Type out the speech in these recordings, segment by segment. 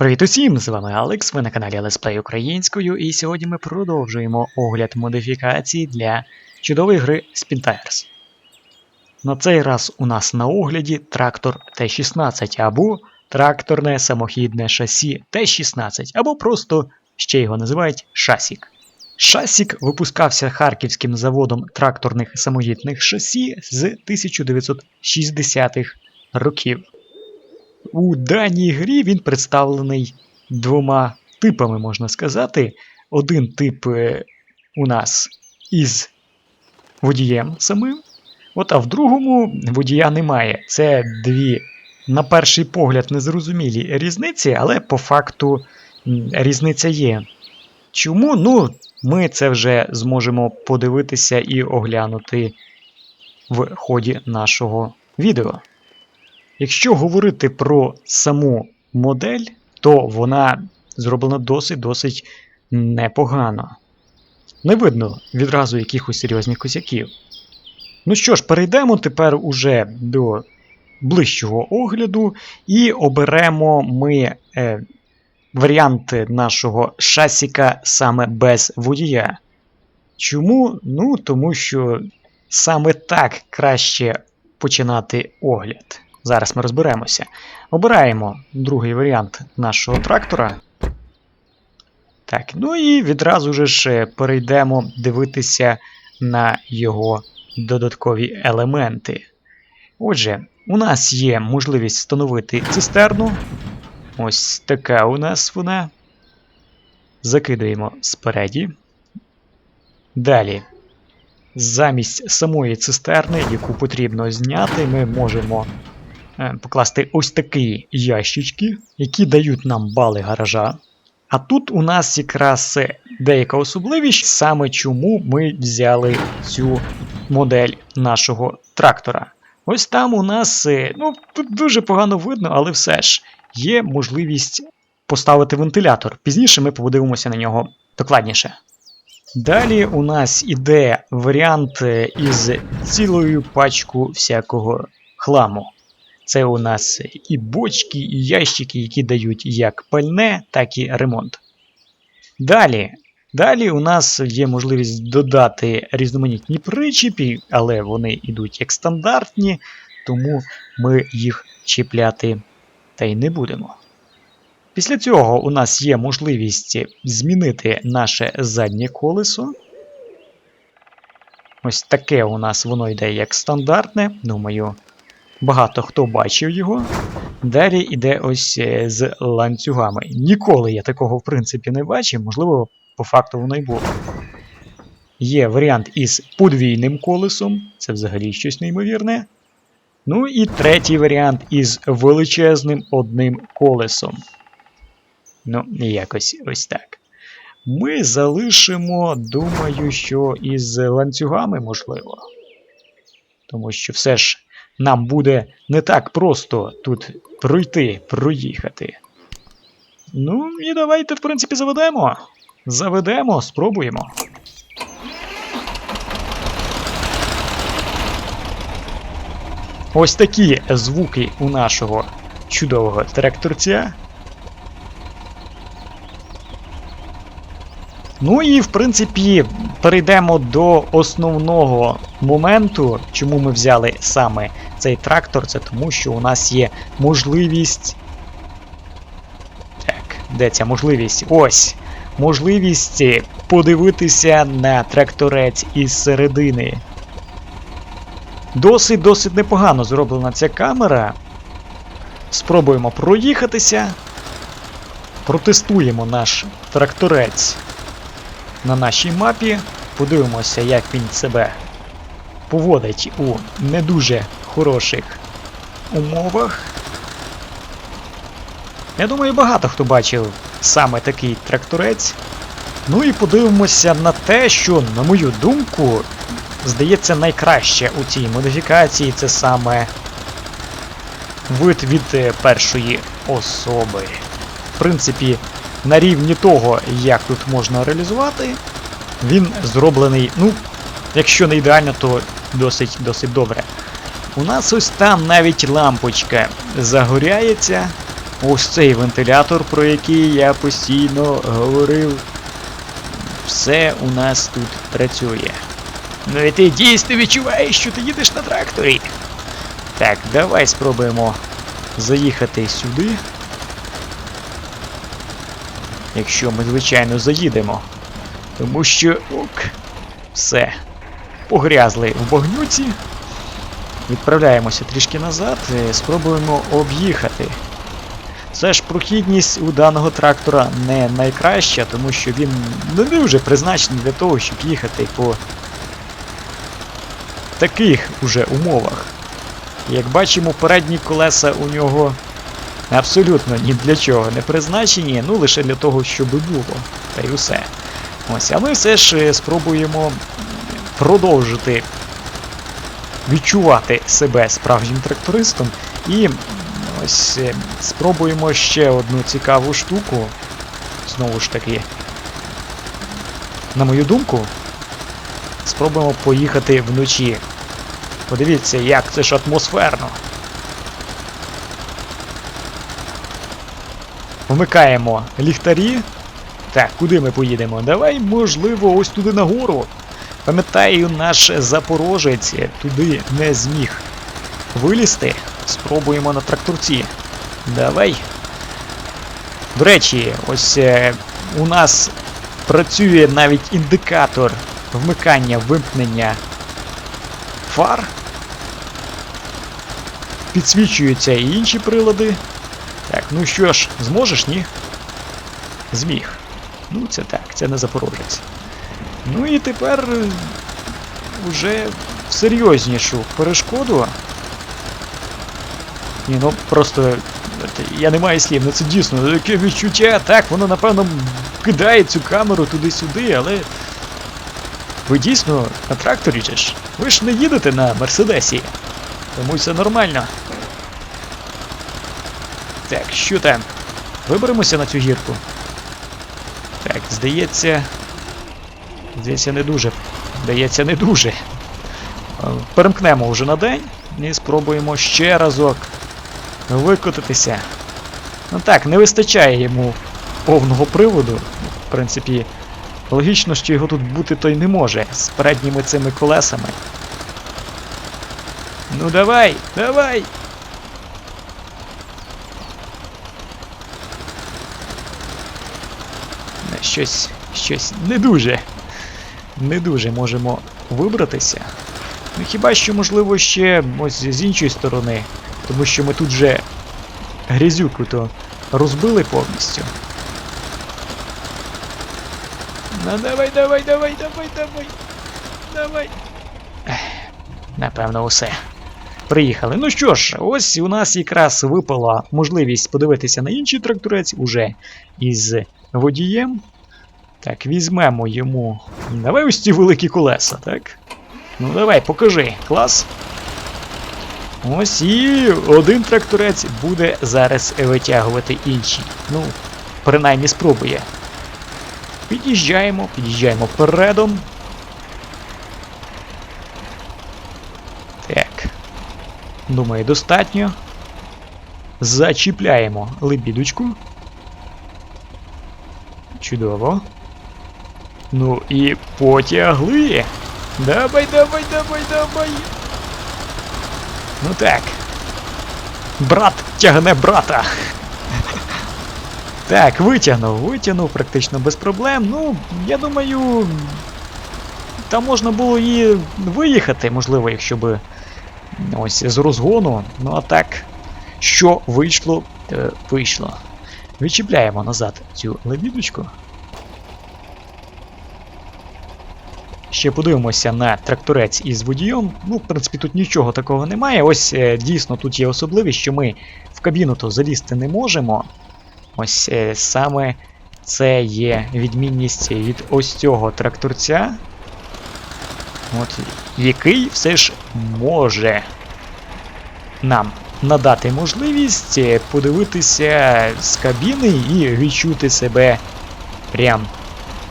Привіт усім! З вами Алекс, ви на каналі Let's українською, і сьогодні ми продовжуємо огляд модифікацій для чудової гри Spin Tires. На цей раз у нас на огляді трактор Т-16 або тракторне самохідне шасі Т-16, або просто ще його називають Шасік. Шасік випускався харківським заводом тракторних самохідних шасі з 1960-х років. У даній грі він представлений двома типами, можна сказати. Один тип е, у нас із водієм самим, от, а в другому водія немає. Це дві, на перший погляд, незрозумілі різниці, але по факту різниця є. Чому? Ну, ми це вже зможемо подивитися і оглянути в ході нашого відео. Якщо говорити про саму модель, то вона зроблена досить-досить непогано. Не видно відразу якихось серйозних косяків. Ну що ж, перейдемо тепер уже до ближчого огляду і оберемо ми е, варіант нашого шасіка саме без водія. Чому? Ну, тому що саме так краще починати огляд. Зараз ми розберемося. Обираємо другий варіант нашого трактора. Так, ну і відразу ж е, перейдемо дивитися на його додаткові елементи. Отже, у нас є можливість встановити цистерну. Ось така у нас вона. Закидуємо спереді. Далі. Замість самої цистерни, яку потрібно зняти, ми можемо покласти ось такі ящички, які дають нам бали гаража. А тут у нас якраз е, деяка особливість, саме чому ми взяли цю модель нашого трактора. Ось там у нас, е, ну, тут дуже погано видно, але все ж є можливість поставити вентилятор. Пізніше ми подивимося на нього докладніше. Далі у нас іде варіант е, із цілою пачку всякого хламу. Це у нас і бочки, і ящики, які дають як пальне, так і ремонт. Далі. Далі у нас є можливість додати різноманітні причіпи, але вони йдуть як стандартні, тому ми їх чіпляти та й не будемо. Після цього у нас є можливість змінити наше заднє колесо. Ось таке у нас воно йде як стандартне. Думаю, багато хто бачив його. Далі йде ось е, з ланцюгами. Ніколи я такого, в принципі, не бачив, можливо, по факту воно й було. Є варіант із подвійним колесом, це взагалі щось неймовірне. Ну і третій варіант із величезним одним колесом. Ну, якось ось так. Ми залишимо, думаю, що із ланцюгами можливо. Тому що все ж нам буде не так просто тут пройти, проїхати. Ну, і давайте, в принципі, заведемо. Заведемо, спробуємо. Ось такі звуки у нашого чудового тракторця. Ну і в принципі перейдемо до основного моменту, чому ми взяли саме цей трактор. Це тому, що у нас є можливість. Так, де ця можливість? Ось. Можливість подивитися на тракторець із середини. Досить-досить непогано зроблена ця камера. Спробуємо проїхатися. Протестуємо наш тракторець на нашій мапі. Подивимося, як він себе поводить у не дуже хороших умовах. Я думаю, багато хто бачив саме такий тракторець. Ну і подивимося на те, що, на мою думку, здається, найкраще у цій модифікації це саме вид від е, першої особи. В принципі, на рівні того, як тут можна реалізувати, він зроблений, ну, якщо не ідеально, то досить досить добре. У нас ось там навіть лампочка загоряється. ось цей вентилятор, про який я постійно говорив. Все у нас тут працює. Ну і ти дійсно відчуваєш, що ти їдеш на тракторі. Так, давай спробуємо заїхати сюди. Якщо ми, звичайно, заїдемо. Тому що ок, все. Погрязли в багнюці. Відправляємося трішки назад, е, спробуємо об'їхати. Все ж прохідність у даного трактора не найкраща, тому що він не дуже призначений для того, щоб їхати по таких уже умовах. Як бачимо, передні колеса у нього абсолютно ні для чого не призначені, ну лише для того, щоб було. Та й усе. Ось, а ми все ж е, спробуємо продовжити відчувати себе справжнім трактористом і ось е, спробуємо ще одну цікаву штуку. Знову ж таки, на мою думку, спробуємо поїхати вночі. Подивіться, як це ж атмосферно. Вмикаємо ліхтарі. Так, куди ми поїдемо? Давай, можливо, ось туди нагору. Пам'ятаю, наш запорожець туди не зміг вилізти. Спробуємо на тракторці. Давай. До речі, ось е, у нас працює навіть індикатор вмикання вимкнення фар. Підсвічуються і інші прилади. Так, ну що ж, зможеш, ні? Зміг. Ну, це так, це не запорожець. Ну і тепер е, уже в серйознішу перешкоду. Ні, ну просто. Я не маю слів, ну це дійсно таке відчуття. Так, воно напевно кидає цю камеру туди-сюди, але. Ви дійсно на тракторі ж? Ви ж не їдете на Мерседесі. Тому все нормально. Так, що там? Виберемося на цю гірку. Так, здається. Здається, не дуже. Здається, не дуже. Е, Перемкнемо вже на день і спробуємо ще разок викотитися. Ну так, не вистачає йому повного приводу. В принципі, логічно, що його тут бути то й не може з передніми цими колесами. Ну давай, давай! Щось, щось не дуже. Не дуже можемо вибратися. Ну хіба що, можливо, ще ось з іншої сторони, тому що ми тут вже грязюку то розбили повністю. Ну давай, давай, давай, давай, давай. Давай. Напевно, усе. Приїхали. Ну що ж, ось у нас якраз випала можливість подивитися на інший тракторець уже із водієм. Так, візьмемо йому. Давай ось ці великі колеса, так? Ну давай, покажи. Клас. Ось і один тракторець буде зараз витягувати інший. Ну, принаймні спробує. Під'їжджаємо, під'їжджаємо передом. Так. Думаю, достатньо. Зачіпляємо лебідочку. Чудово. Ну і потягли. Давай, давай, давай, давай. Ну так. Брат тягне брата. Так, витягнув, витягнув практично без проблем. Ну, я думаю. Там можна було і виїхати, можливо, якщо би ось з розгону. Ну а так, що вийшло, вийшло. Відчіпляємо назад цю лебідочку. Ще подивимося на тракторець із водієм. Ну, в принципі, тут нічого такого немає. Ось е, дійсно тут є особливість, що ми в кабіну то залізти не можемо. Ось е, саме це є відмінність від ось цього тракторця. От, який все ж може нам надати можливість е, подивитися з кабіни і відчути себе прям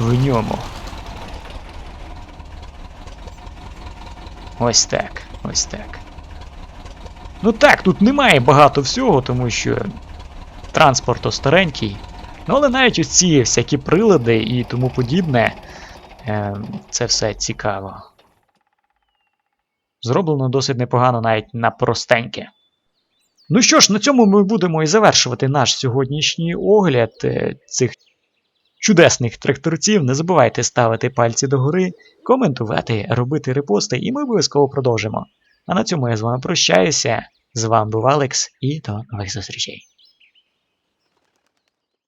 в ньому. Ось так, ось так. Ну так, тут немає багато всього, тому що транспорт старенький. Ну, але навіть оці всякі прилади і тому подібне, е, це все цікаво. Зроблено досить непогано навіть на простеньке. Ну що ж, на цьому ми будемо і завершувати наш сьогоднішній огляд е, цих чудесних тракторців. Не забувайте ставити пальці догори, коментувати, робити репости, і ми обов'язково продовжимо. А на цьому я з вами прощаюся. З вами був Алекс і до нових зустрічей.